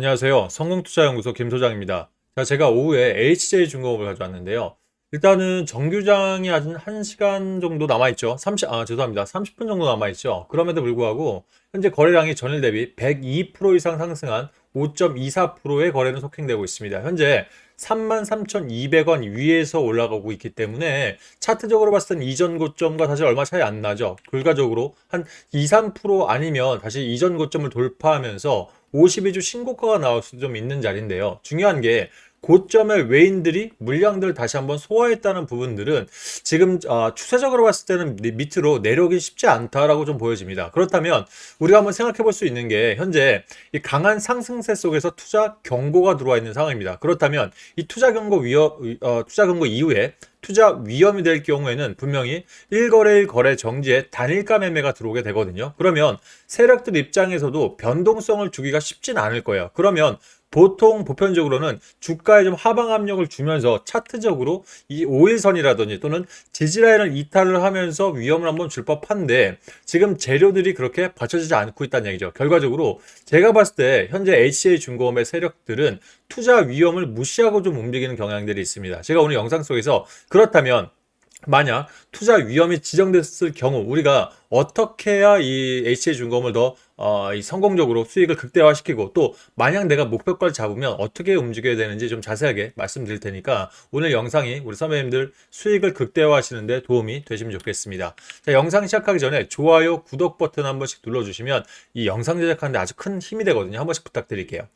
안녕하세요. 성공투자연구소 김 소장입니다. 자, 제가 오후에 HJ중공업을 가져왔는데요. 일단은 정규장이 아직 1시간 정도 남아있죠. 30, 아, 죄송합니다. 30분 정도 남아있죠. 그럼에도 불구하고 현재 거래량이 전일 대비 102% 이상 상승한 5.24%의 거래는 속행되고 있습니다. 현재 33,200원 위에서 올라가고 있기 때문에 차트적으로 봤을 땐 이전 고점과 사실 얼마 차이 안 나죠. 결과적으로 한 2, 3% 아니면 다시 이전 고점을 돌파하면서 52주 신고가가 나올 수도 좀 있는 자리인데요. 중요한 게 고점의 외인들이 물량들을 다시 한번 소화했다는 부분들은 지금 어, 추세적으로 봤을 때는 밑- 밑으로 내려오기 쉽지 않다라고 좀 보여집니다. 그렇다면 우리가 한번 생각해 볼 수 있는 게 현재 이 강한 상승세 속에서 투자 경고가 들어와 있는 상황입니다. 그렇다면 이 투자 경고 위험 어, 투자 경고 이후에 투자 위험이 될 경우에는 분명히 1거래일 거래 정지에 단일가 매매가 들어오게 되거든요. 그러면 세력들 입장에서도 변동성을 주기가 쉽진 않을 거예요. 그러면 보통 보편적으로는 주가에 좀 하방 압력을 주면서 차트적으로 이 5일선이라든지 또는 지지라인을 이탈을 하면서 위험을 한번 줄 법한데 지금 재료들이 그렇게 받쳐지지 않고 있다는 얘기죠. 결과적으로 제가 봤을 때 현재 HCA 중공업의 세력들은 투자 위험을 무시하고 좀 움직이는 경향들이 있습니다. 제가 오늘 영상 속에서 그렇다면 만약 투자 위험이 지정됐을 경우 우리가 어떻게 해야 이 HCA 중공업을 더 어, 이 성공적으로 수익을 극대화시키고 또 만약 내가 목표가를 잡으면 어떻게 움직여야 되는지 좀 자세하게 말씀드릴 테니까 오늘 영상이 우리 선배님들 수익을 극대화하시는데 도움이 되시면 좋겠습니다. 자, 영상 시작하기 전에 좋아요, 구독 버튼 한 번씩 눌러주시면 이 영상 제작하는데 아주 큰 힘이 되거든요. 한 번씩 부탁드릴게요.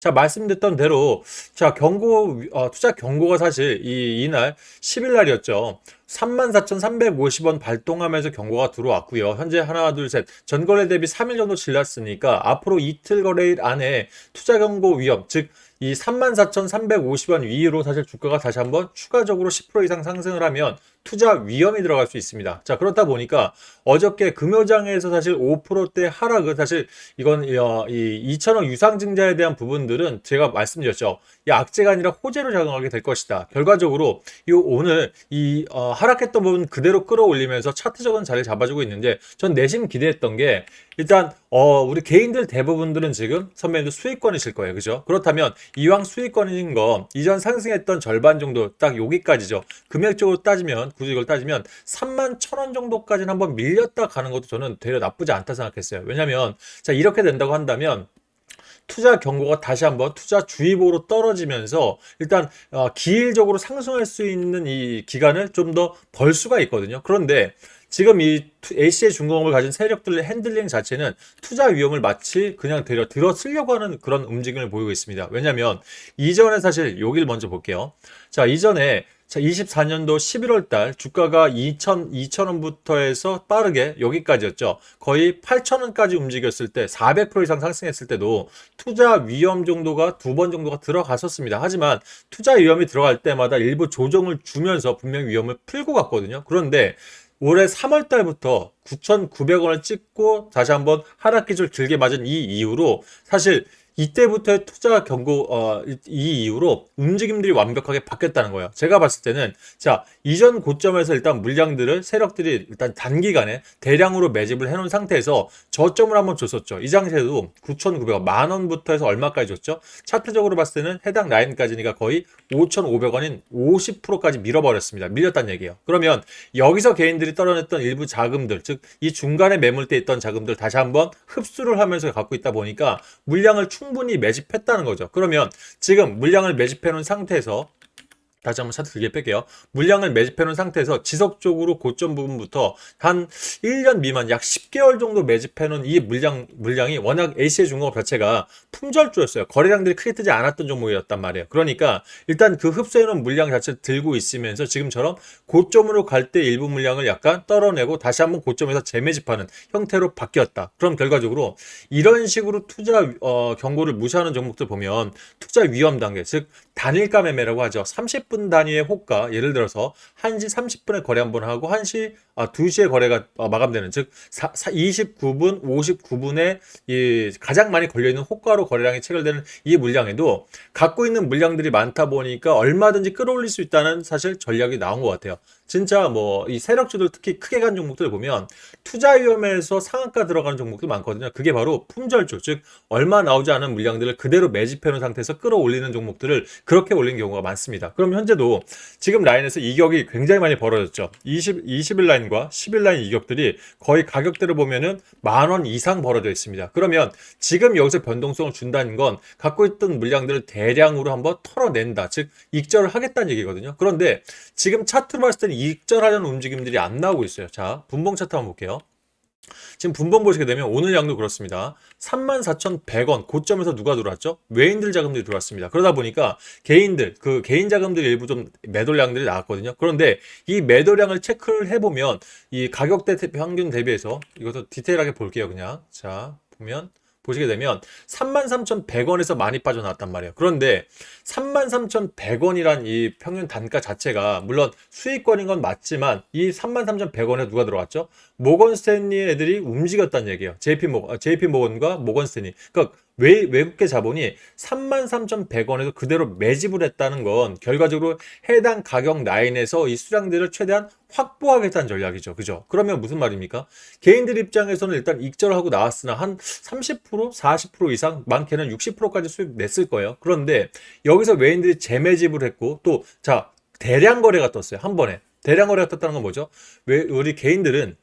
자, 말씀드렸던 대로, 자, 경고, 어, 투자 경고가 사실 이, 이날 10일 날이었죠. 34,350원 발동하면서 경고가 들어왔고요. 현재 하나, 둘, 셋. 전거래 대비 3일 정도 질렀으니까 앞으로 이틀 거래일 안에 투자 경고 위험, 즉, 이 34,350원 위로 사실 주가가 다시 한번 추가적으로 10% 이상 상승을 하면 투자 위험이 들어갈 수 있습니다. 자, 그렇다 보니까 어저께 금요장에서 사실 5%대 하락은 사실 이건 어, 이 2천원 유상증자에 대한 부분들은 제가 말씀드렸죠. 이 악재가 아니라 호재로 작용하게 될 것이다. 결과적으로 이 오늘 이 어, 하락했던 부분 그대로 끌어올리면서 차트적인 자리를 잡아주고 있는데 전 내심 기대했던 게 일단 어, 우리 개인들 대부분들은 지금 선배님들 수익권이실 거예요. 그죠? 그렇다면 이왕 수익권인 거 이전 상승했던 절반 정도 딱 여기까지죠. 금액적으로 따지면 굳이 이걸 따지면 3만 천원 정도까지는 한번 밀렸다 가는 것도 저는 되려 나쁘지 않다 생각했어요. 왜냐면 자 이렇게 된다고 한다면 투자 경고가 다시 한번 투자 주의보로 떨어지면서 일단 어, 기일적으로 상승할 수 있는 이 기간을 좀 더 벌 수가 있거든요. 그런데 지금 이 AC의 중공업을 가진 세력들의 핸들링 자체는 투자 위험을 마치 그냥 들여 들어 쓰려고 하는 그런 움직임을 보이고 있습니다. 왜냐하면 이전에 사실 여기를 먼저 볼게요. 자 이전에 자, 24년도 11월 달 주가가 2천, 2,000원부터 해서 빠르게 여기까지였죠. 거의 8,000원까지 움직였을 때 400% 이상 상승했을 때도 투자 위험 정도가 두 번 정도가 들어갔었습니다. 하지만 투자 위험이 들어갈 때마다 일부 조정을 주면서 분명 위험을 풀고 갔거든요. 그런데 올해 3월 달부터 9,900원을 찍고 다시 한번 하락 기술 길게 맞은 이 이후로 사실 이때부터의 투자 경고 어, 이- 이 이후로 움직임들이 완벽하게 바뀌었다는 거예요. 제가 봤을 때는 자 이전 고점에서 일단 물량들을 세력들이 일단 단기간에 대량으로 매집을 해놓은 상태에서 저점을 한번 줬었죠. 이 장세도 9,900원 만 원부터 해서 얼마까지 줬죠? 차트적으로 봤을 때는 해당 라인까지니까 거의 5,500원인 50%까지 밀어버렸습니다. 밀렸다는 얘기예요. 그러면 여기서 개인들이 떨어냈던 일부 자금들, 즉 이 중간에 매물대 있던 자금들 다시 한번 흡수를 하면서 갖고 있다 보니까 물량을 충 분히 매집했다는 거죠. 그러면 지금 물량을 매집해 놓은 상태에서 다시 한번 차트 길게 뺄게요. 물량을 매집해 놓은 상태에서 지속적으로 고점 부분부터 한 1년 미만 약 10개월 정도 매집해 놓은 이 물량, 물량이 워낙 AC의 중공업 자체가 품절주였어요. 거래량들이 크게 뜨지 않았던 종목이었단 말이에요. 그러니까 일단 그 흡수해 놓은 물량 자체를 들고 있으면서 지금처럼 고점으로 갈 때 일부 물량을 약간 떨어내고 다시 한번 고점에서 재매집하는 형태로 바뀌었다. 그럼 결과적으로 이런 식으로 투자 어, 경고를 무시하는 종목들 보면 투자 위험 단계, 즉 단일가 매매라고 하죠. 30% 30분 단위의 호가, 예를 들어서 1시 30분에 거래 한 번 하고 1시 아, 2시에 거래가 어, 마감되는 즉 사, 사, 29분, 59분에 이 가장 많이 걸려 있는 호가로 거래량이 체결되는 이 물량에도 갖고 있는 물량들이 많다 보니까 얼마든지 끌어올릴 수 있다는 사실 전략이 나온 것 같아요. 진짜 뭐 이 세력주들 특히 크게 간 종목들 보면 투자 위험에서 상한가 들어가는 종목들 많거든요. 그게 바로 품절주, 즉 얼마 나오지 않은 물량들을 그대로 매집해 놓은 상태에서 끌어올리는 종목들을 그렇게 올린 경우가 많습니다. 그럼 현재도 지금 라인에서 이격이 굉장히 많이 벌어졌죠. 20, 20일 라인과 10일 라인 이격들이 거의 가격대를 보면은 만 원 이상 벌어져 있습니다. 그러면 지금 여기서 변동성을 준다는 건 갖고 있던 물량들을 대량으로 한번 털어낸다. 즉 익절을 하겠다는 얘기거든요. 그런데 지금 차트로 봤을 때는 익절하려는 움직임들이 안 나오고 있어요. 자, 분봉 차트 한번 볼게요. 지금 분봉 보시게 되면 오늘 양도 그렇습니다. 34,100원 고점에서 누가 들어왔죠? 외인들 자금들이 들어왔습니다. 그러다 보니까 개인들 그 개인 자금들 일부 좀 매도량들이 나왔거든요. 그런데 이 매도량을 체크를 해보면 이 가격대 평균 대비해서 이것도 디테일하게 볼게요. 그냥 자 보면 보시게 되면 33,100원에서 많이 빠져나왔단 말이에요. 그런데 33,100원이란 이 평균 단가 자체가 물론 수익권인 건 맞지만 이 33,100원에 누가 들어왔죠? 모건 스탠리 애들이 움직였다는 얘기예요. JP 모 JP 모건과 모건 스탠리. 그러니까 외, 외국계 자본이 33,100원에서 그대로 매집을 했다는 건 결과적으로 해당 가격 라인에서 이 수량들을 최대한 확보하겠다는 전략이죠. 그죠? 그러면 무슨 말입니까? 개인들 입장에서는 일단 익절하고 나왔으나 한 30%, 40% 이상, 많게는 60%까지 수익 냈을 거예요. 그런데 여기서 외인들이 재매집을 했고 또, 자, 대량 거래가 떴어요. 한 번에. 대량 거래가 떴다는 건 뭐죠? 왜 우리 개인들은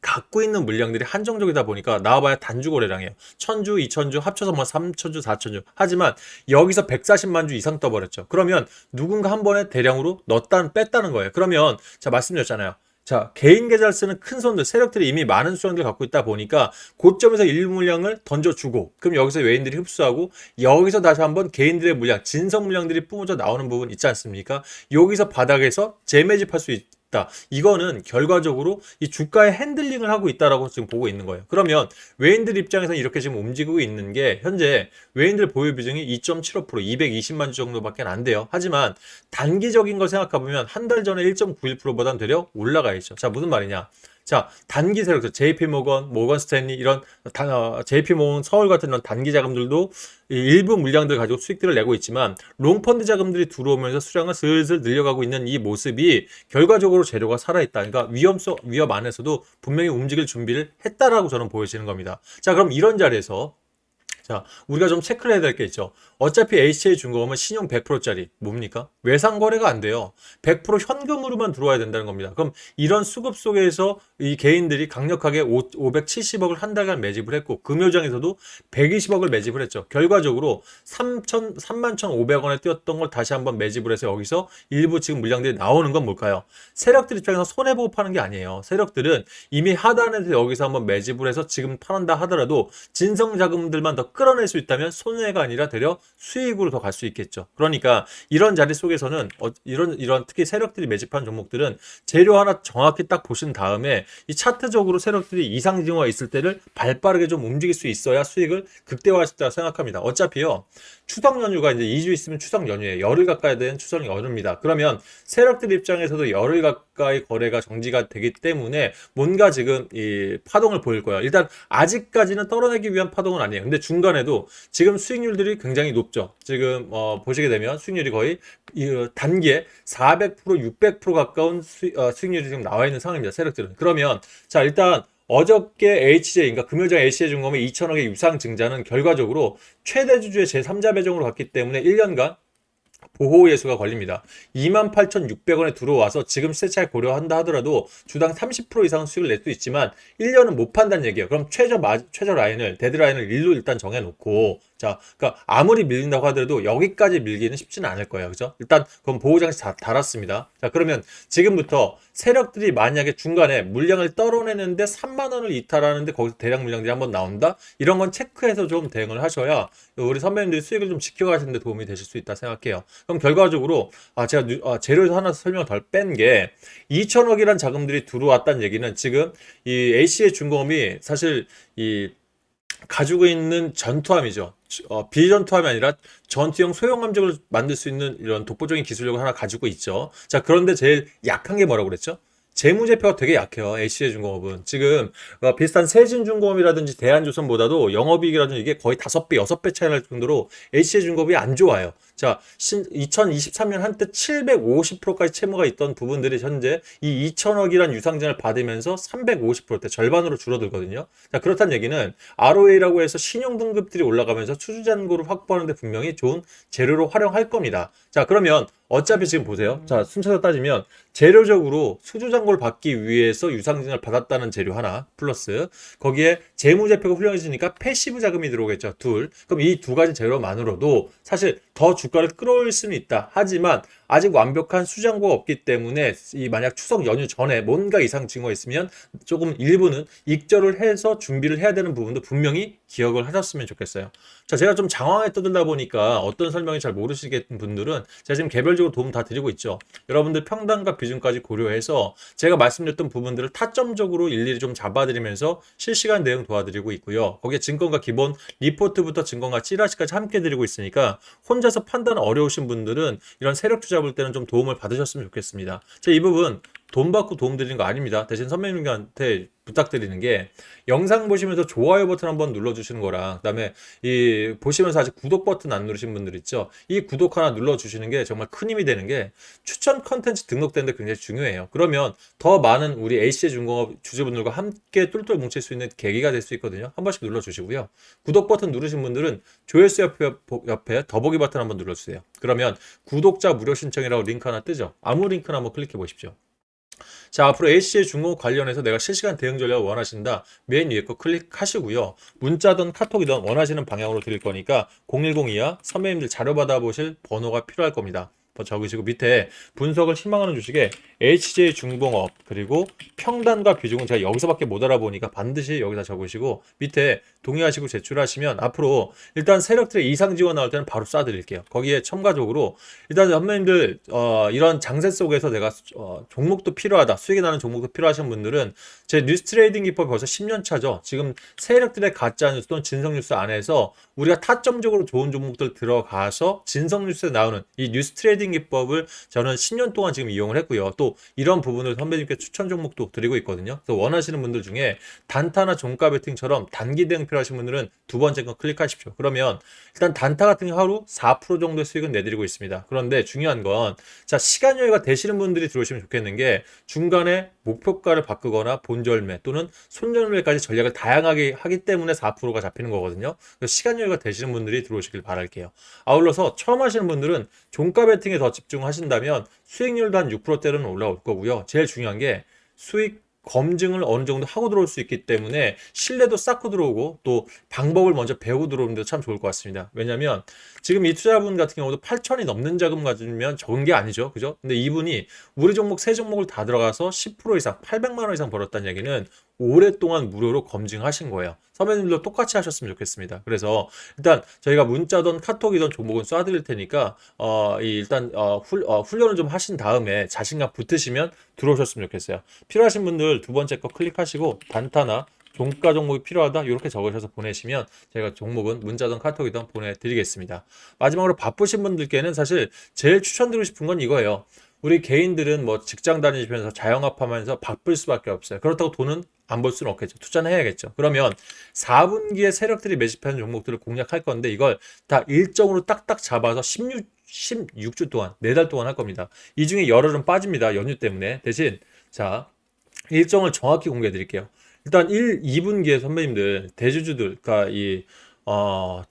갖고 있는 물량들이 한정적이다 보니까 나와봐야 단주 거래량이에요. 천주, 이천주 합쳐서 뭐 삼천주, 사천주. 하지만 여기서 140만 주 이상 떠버렸죠. 그러면 누군가 한 번에 대량으로 넣었다 뺐다는 거예요. 그러면 자 말씀드렸잖아요. 자, 개인 계좌를 쓰는 큰 손들, 세력들이 이미 많은 수량들을 갖고 있다 보니까 고점에서 일부 물량을 던져주고, 그럼 여기서 외인들이 흡수하고, 여기서 다시 한번 개인들의 물량, 진성 물량들이 뿜어져 나오는 부분 있지 않습니까? 여기서 바닥에서 재매집할 수 있, 다 이거는 결과적으로 이 주가의 핸들링을 하고 있다라고 지금 보고 있는 거예요. 그러면 외인들 입장에서는 이렇게 지금 움직이고 있는 게 현재 외인들 보유 비중이 2.75% 220만 주 정도밖에 안 돼요. 하지만 단기적인 걸 생각해 보면 한 달 전에 1.91%보다는 되려 올라가 있죠. 자, 무슨 말이냐? 자, 단기 세력들, JP 모건, 모건 스탠리 이런 단, 어, JP 모건 서울 같은 이런 단기 자금들도 일부 물량들 가지고 수익들을 내고 있지만 롱펀드 자금들이 들어오면서 수량을 슬슬 늘려가고 있는 이 모습이 결과적으로 재료가 살아있다. 그러니까 위험성, 위험 안에서도 분명히 움직일 준비를 했다라고 저는 보여지는 겁니다. 자, 그럼 이런 자리에서 자, 우리가 좀 체크를 해야 될 게 있죠. 어차피 HA 중공업은 신용 100%짜리 뭡니까? 외상 거래가 안 돼요. 100% 현금으로만 들어와야 된다는 겁니다. 그럼 이런 수급 속에서 이 개인들이 강력하게 5, 570억을 한 달간 매집을 했고 금요장에서도 120억을 매집을 했죠. 결과적으로 3천 3만 1,500원에 뛰었던 걸 다시 한번 매집을 해서 여기서 일부 지금 물량들이 나오는 건 뭘까요? 세력들 입장에서 손해 보고 파는 게 아니에요. 세력들은 이미 하단에서 여기서 한번 매집을 해서 지금 팔한다 하더라도 진성 자금들만 더 끌어낼 수 있다면 손해가 아니라 되려 수익으로 더 갈 수 있겠죠. 그러니까 이런 자리 속에서는 어, 이런 이런 특히 세력들이 매집한 종목들은 재료 하나 정확히 딱 보신 다음에 이 차트적으로 세력들이 이상 징후가 있을 때를 발빠르게 좀 움직일 수 있어야 수익을 극대화할 수 있다고 생각합니다. 어차피요. 추석 연휴가 이제 2주 있으면 추석 연휴에 열흘 가까이 된 추석 연휴입니다. 그러면 세력들 입장에서도 열흘 가까이 거래가 정지가 되기 때문에 뭔가 지금 이 파동을 보일 거예요. 일단 아직까지는 떨어내기 위한 파동은 아니에요. 근데 중간에도 지금 수익률들이 굉장히 높죠. 지금 어, 보시게 되면 수익률이 거의 이 단기에 400% 600% 가까운 수, 어, 수익률이 지금 나와 있는 상황입니다. 세력들은. 그러면 자 일단 어저께 HJ인가 금요장 HJ중공업의 2천억의 유상 증자는 결과적으로 최대 주주의 제3자 배정으로 갔기 때문에 1년간 보호 예수가 걸립니다. 28,600원에 들어와서 지금 세차에 고려한다 하더라도 주당 30% 이상 수익을 낼 수 있지만 1년은 못 판다는 얘기예요. 그럼 최저 마, 최저 라인을 데드라인을 1로 일단 정해 놓고 자, 그러니까 아무리 밀린다고 하더라도 여기까지 밀기는 쉽지는 않을 거예요. 그죠? 일단 그건 보호 장치 다 달았습니다. 자, 그러면 지금부터 세력들이 만약에 중간에 물량을 떨어내는데 3만 원을 이탈하는데 거기서 대량 물량들이 한번 나온다? 이런 건 체크해서 좀 대응을 하셔야 우리 선배님들이 수익을 좀 지켜가시는데 도움이 되실 수 있다 생각해요. 그럼 결과적으로 아 제가 뉴- 아, 재료에서 하나 설명을 덜뺀 게 2천억이란 자금들이 들어왔다는 얘기는 지금 이 AC의 중공업이 사실 이 가지고 있는 전투함이죠. 어, 비전투함이 아니라 전투형 소형 함정을 만들 수 있는 이런 독보적인 기술력을 하나 가지고 있죠. 자, 그런데 제일 약한 게 뭐라고 그랬죠? 재무제표가 되게 약해요. HC중공업은. 지금 어, 비슷한 세진중공업이라든지 대한조선보다도 영업이익이라든지 이게 거의 5배, 6배 차이 날 정도로 HC중공업이 안 좋아요. 자, 2023년 한때 750%까지 채무가 있던 부분들이 현재 이 2천억이란 유상증을 받으면서 350%대 절반으로 줄어들거든요. 자, 그렇다는 얘기는 ROA라고 해서 신용 등급들이 올라가면서 수주 잔고를 확보하는데 분명히 좋은 재료로 활용할 겁니다. 자, 그러면 어차피 지금 보세요. 자, 순차적으로 따지면 재료적으로 수주 잔고를 받기 위해서 유상증을 받았다는 재료 하나 플러스 거기에 재무제표가 훌륭해지니까 패시브 자금이 들어오겠죠. 둘. 그럼 이 두 가지 재료만으로도 사실 더 주 가를 끌어올릴 수는 있다. 하지만 아직 완벽한 수장고가 없기 때문에 이 만약 추석 연휴 전에 뭔가 이상 증거가 있으면 조금 일부는 익절을 해서 준비를 해야 되는 부분도 분명히 기억을 하셨으면 좋겠어요. 자, 제가 좀 장황하게 떠들다 보니까 어떤 설명이 잘 모르시겠는 분들은 제가 지금 개별적으로 도움 다 드리고 있죠. 여러분들 평단과 비중까지 고려해서 제가 말씀드렸던 부분들을 타점적으로 일일이 좀 잡아드리면서 실시간 내용 도와드리고 있고요. 거기에 증권가 기본 리포트부터 증권가 찌라시까지 함께 드리고 있으니까 혼자서 판단 어려우신 분들은 이런 세력 투자 볼 때는 좀 도움을 받으셨으면 좋겠습니다. 제이 부분 돈 받고 도움 드리는 거 아닙니다. 대신 선배님들한테 부탁드리는 게 영상 보시면서 좋아요 버튼 한번 눌러주시는 거랑 그다음에 이 보시면서 아직 구독 버튼 안 누르신 분들 있죠. 이 구독 하나 눌러주시는 게 정말 큰 힘이 되는 게 추천 컨텐츠 등록되는데 굉장히 중요해요. 그러면 더 많은 우리 AC의 중공업 주주분들과 함께 똘똘 뭉칠 수 있는 계기가 될 수 있거든요. 한 번씩 눌러주시고요. 구독 버튼 누르신 분들은 조회수 옆에, 옆에 더보기 버튼 한번 눌러주세요. 그러면 구독자 무료 신청이라고 링크 하나 뜨죠. 아무 링크나 한번 클릭해 보십시오. 자, 앞으로 AC의 중공 관련해서 내가 실시간 대응 전략을 원하신다. 맨 위에 거 클릭하시고요. 문자든 카톡이든 원하시는 방향으로 드릴 거니까 0102야 선배님들 자료 받아보실 번호가 필요할 겁니다. 적으시고 밑에 분석을 희망하는 주식에 HJ 중공업 그리고 평단과 비중은 제가 여기서밖에 못 알아보니까 반드시 여기다 적으시고 밑에 동의하시고 제출하시면 앞으로 일단 세력들의 이상 지원 나올 때는 바로 쏴드릴게요. 거기에 첨가적으로 일단 선배님들 어, 이런 장세 속에서 내가 어, 종목도 필요하다 수익이 나는 종목도 필요하신 분들은 제 뉴스 트레이딩 기법이 벌써 10년 차죠. 지금 세력들의 가짜 뉴스 또는 진성 뉴스 안에서 우리가 타점적으로 좋은 종목들 들어가서 진성 뉴스에 나오는 이 뉴스 트레이딩 기법을 저는 10년 동안 지금 이용을 했고요. 또 이런 부분을 선배님께 추천 종목도 드리고 있거든요. 그래서 원하시는 분들 중에 단타나 종가 베팅처럼 단기 대응 필요하신 분들은 두 번째 거 클릭하십시오. 그러면 일단 단타 같은 경우 하루 4% 정도의 수익은 내드리고 있습니다. 그런데 중요한 건 자, 시간 여유가 되시는 분들이 들어오시면 좋겠는 게 중간에 목표가를 바꾸거나 본절매 또는 손절매까지 전략을 다양하게 하기 때문에 4%가 잡히는 거거든요. 시간 여유가 되시는 분들이 들어오시길 바랄게요. 아울러서 처음 하시는 분들은 종가 베팅에 더 집중하신다면 수익률도 한 6%대는 올라올 거고요. 제일 중요한 게 수익 검증을 어느 정도 하고 들어올 수 있기 때문에 신뢰도 쌓고 들어오고 또 방법을 먼저 배우고 들어오는 데참 좋을 것 같습니다. 왜냐하면 지금 이 투자분 같은 경우도 8천이 넘는 자금 가지면 적은 게 아니죠. 그죠? 근데 이분이 우리 종목 세 종목을 다 들어가서 10% 이상 800만 원 이상 벌었다는 얘기는 오랫동안 무료로 검증하신 거예요. 선배님들도 똑같이 하셨으면 좋겠습니다. 그래서 일단 저희가 문자든 카톡이든 종목은 쏴드릴 테니까 어, 이 일단 어, 훌, 어, 훈련을 좀 하신 다음에 자신감 붙으시면 들어오셨으면 좋겠어요. 필요하신 분들 두 번째 거 클릭하시고 단타나 종가 종목이 필요하다 이렇게 적으셔서 보내시면 제가 종목은 문자든 카톡이든 보내드리겠습니다. 마지막으로 바쁘신 분들께는 사실 제일 추천드리고 싶은 건 이거예요. 우리 개인들은 뭐 직장 다니시면서 자영업하면서 바쁠 수밖에 없어요. 그렇다고 돈은 안 벌 수는 없겠죠. 투자는 해야겠죠. 그러면 4분기에 세력들이 매집하는 종목들을 공략할 건데 이걸 다 일정으로 딱딱 잡아서 16, 16주 동안, 4달 동안 할 겁니다. 이 중에 열흘은 빠집니다. 연휴 때문에. 대신 자, 일정을 정확히 공개해 드릴게요. 일단 1, 2분기에 선배님들, 대주주들, 그러니까 이, 어,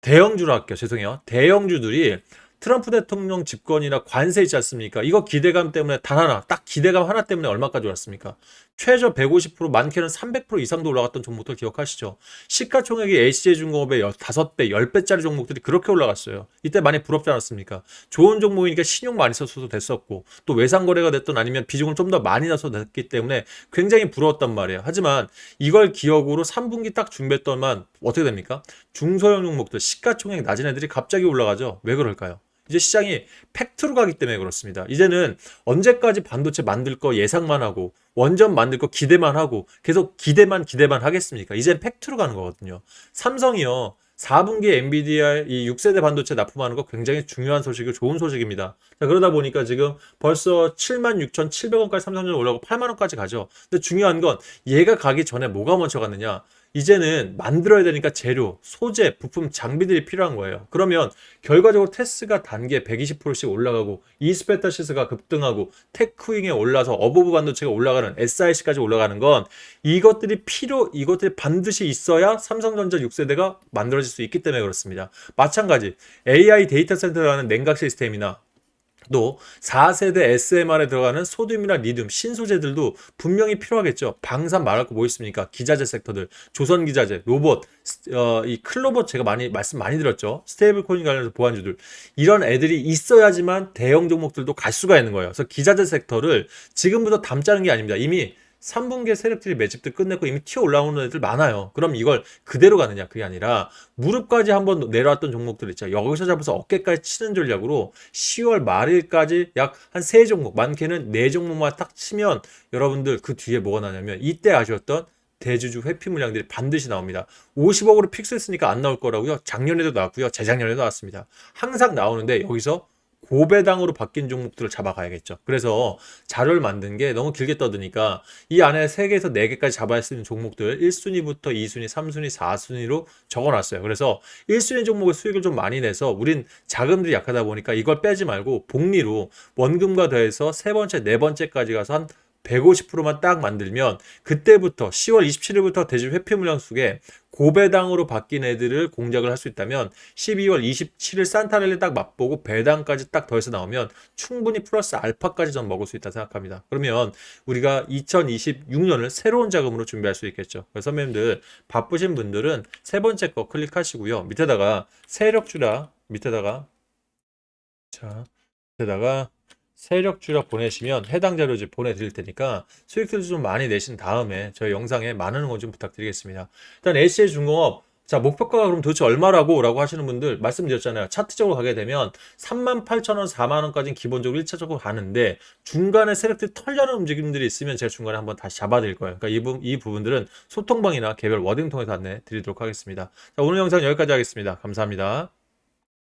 대형주로 할게요. 죄송해요. 대형주들이 트럼프 대통령 집권이나 관세 있지 않습니까? 이거 기대감 때문에 단 하나, 딱 기대감 하나 때문에 얼마까지 올랐습니까? 최저 150%, 많게는 300% 이상도 올라갔던 종목들 기억하시죠? 시가총액이 HJ중공업의 5배, 10배짜리 종목들이 그렇게 올라갔어요. 이때 많이 부럽지 않았습니까? 좋은 종목이니까 신용 많이 썼어도 됐었고, 또 외상거래가 됐던 아니면 비중을 좀 더 많이 나서 됐기 때문에 굉장히 부러웠단 말이에요. 하지만 이걸 기억으로 3분기 딱 준비했더만 어떻게 됩니까? 중소형 종목들, 시가총액 낮은 애들이 갑자기 올라가죠. 왜 그럴까요? 이제 시장이 팩트로 가기 때문에 그렇습니다. 이제는 언제까지 반도체 만들 거 예상만 하고 원전 만들 거 기대만 하고 계속 기대만 기대만 하겠습니까? 이젠 팩트로 가는 거거든요. 삼성이요. 4분기 엔비디아 이 6세대 반도체 납품하는 거 굉장히 중요한 소식이고 좋은 소식입니다. 자, 그러다 보니까 지금 벌써 76,700원까지 삼성전자 올라가고 8만 원까지 가죠. 근데 중요한 건 얘가 가기 전에 뭐가 먼저 갔느냐? 이제는 만들어야 되니까 재료, 소재, 부품, 장비들이 필요한 거예요. 그러면 결과적으로 테스가 단계 120%씩 올라가고 이스페타시스가 급등하고 테크윙에 올라서 어버브 반도체가 올라가는 SIC까지 올라가는 건 이것들이 필요, 이것들이 반드시 있어야 삼성전자 6세대가 만들어질 수 있기 때문에 그렇습니다. 마찬가지 AI 데이터 센터라는 냉각 시스템이나 또 4세대 SMR에 들어가는 소듐이나 리튬, 신소재들도 분명히 필요하겠죠. 방산 말할 거 뭐 있습니까? 기자재 섹터들, 조선 기자재, 로봇, 어, 이 클로봇 제가 많이 말씀 많이 드렸죠. 스테이블 코인 관련해서 보안주들 이런 애들이 있어야지만 대형 종목들도 갈 수가 있는 거예요. 그래서 기자재 섹터를 지금부터 담자는 게 아닙니다. 이미 3분기에 세력들이 매집도 끝냈고 이미 튀어 올라오는 애들 많아요. 그럼 이걸 그대로 가느냐? 그게 아니라 무릎까지 한번 내려왔던 종목들 있죠. 여기서 잡아서 어깨까지 치는 전략으로 10월 말일까지 약 한 세 종목, 많게는 네 종목만 딱 치면 여러분들 그 뒤에 뭐가 나냐면 이때 아쉬웠던 대주주 회피 물량들이 반드시 나옵니다. 50억으로 픽스했으니까 안 나올 거라고요. 작년에도 나왔고요. 재작년에도 나왔습니다. 항상 나오는데 여기서 고배당으로 바뀐 종목들을 잡아가야겠죠. 그래서 자료를 만든 게 너무 길게 떠드니까 이 안에 3개에서 4개까지 잡아야 쓰는 종목들 1순위부터 2순위, 3순위, 4순위로 적어놨어요. 그래서 1순위 종목의 수익을 좀 많이 내서 우린 자금들이 약하다 보니까 이걸 빼지 말고 복리로 원금과 더해서 세 번째, 네 번째까지 가서 한 150%만 딱 만들면 그때부터 10월 27일부터 대주 회피 물량 속에 고배당으로 바뀐 애들을 공략을 할 수 있다면 12월 27일 산타렐리 딱 맛보고 배당까지 딱 더해서 나오면 충분히 플러스 알파까지 전 먹을 수 있다 생각합니다. 그러면 우리가 2026년을 새로운 자금으로 준비할 수 있겠죠. 그래서 선배님들 바쁘신 분들은 세 번째 거 클릭하시고요. 밑에다가 세력주라 밑에다가 자 밑에다가 세력주라 보내시면 해당 자료집 보내드릴 테니까 수익들 좀 많이 내신 다음에 저희 영상에 많은 응원 좀 부탁드리겠습니다. 일단 LCA 중공업 자 목표가가 그럼 도대체 얼마라고 라고 하시는 분들 말씀드렸잖아요. 차트적으로 가게 되면 38,000원, 4만원까지는 기본적으로 1차적으로 가는데 중간에 세력들이 털려는 움직임들이 있으면 제가 중간에 한번 다시 잡아드릴 거예요. 그러니까 이, 부, 이 부분들은 소통방이나 개별 워딩 통해서 안내 드리도록 하겠습니다. 자 오늘 영상 여기까지 하겠습니다. 감사합니다.